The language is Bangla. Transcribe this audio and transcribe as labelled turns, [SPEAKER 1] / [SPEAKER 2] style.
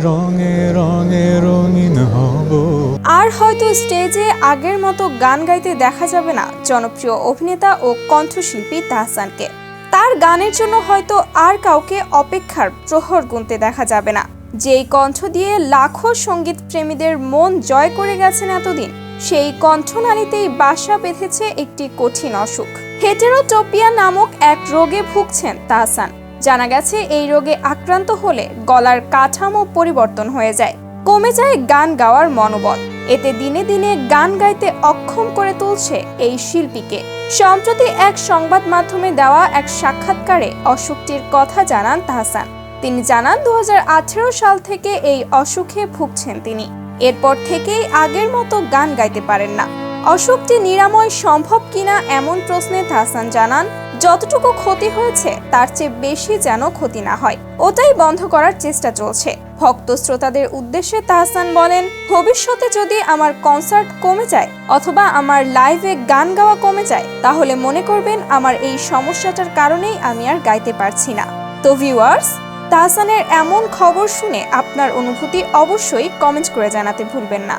[SPEAKER 1] রঙে রঙে রঙিন হব।
[SPEAKER 2] আর হয়তো স্টেজে আগের মতো গান গাইতে দেখা যাবে না জনপ্রিয় অভিনেতা ও কণ্ঠশিল্পী তাহসানকে। তার গানের জন্য হয়তো আর কাউকে অপেক্ষার প্রহর গুনতে দেখা যাবে না। যেই কণ্ঠ দিয়ে লাখো সংগীত প্রেমীদের মন জয় করে গেছেন এতদিন, সেই কণ্ঠনালীতেই বাসা বেঁধেছে একটি কঠিন অসুখ। হেটেরোটোপিয়া নামক এক রোগে ভুগছেন তাহসান। জানা গেছে, এই রোগে আক্রান্ত হলে গলার কাঠামো পরিবর্তন হয়ে যায়। কমে যায় গান গাওয়ার মনোবল। এতে দিনে দিনে গান গাইতে অক্ষম করে তুলছে এই শিল্পীকে। সম্প্রতি এক সংবাদ মাধ্যমে দেওয়া এক সাক্ষাৎকারে অসুখটির কথা জানান তাহসান। তিনি জানান দু হাজার আঠেরো সাল থেকে এই অসুখে ভুগছেন তিনি। এরপর থেকেই আগের মতো গান গাইতে পারেন না। অসুখটি নিরাময় সম্ভব কিনা এমন প্রশ্নে তাহসান জানান যতটুকু ক্ষতি হয়েছে, তার চেয়ে বেশি যেন ক্ষতি না হয়। ওটাই বন্ধ করার চেষ্টা চলছে। ভক্ত শ্রোতাদের উদ্দেশ্যে তাহসান বলেন, ভবিষ্যতে যদি আমার কনসার্ট কমে যায় অথবা আমার লাইভে গান গাওয়া কমে যায়, তাহলে মনে করবেন আমার এই সমস্যাটার কারণেই আমি আর গাইতে পারছি না। তো ভিউয়ার্স তাহসানের এমন খবর শুনে আপনার অনুভূতি অবশ্যই কমেন্ট করে জানাতে ভুলবেন না।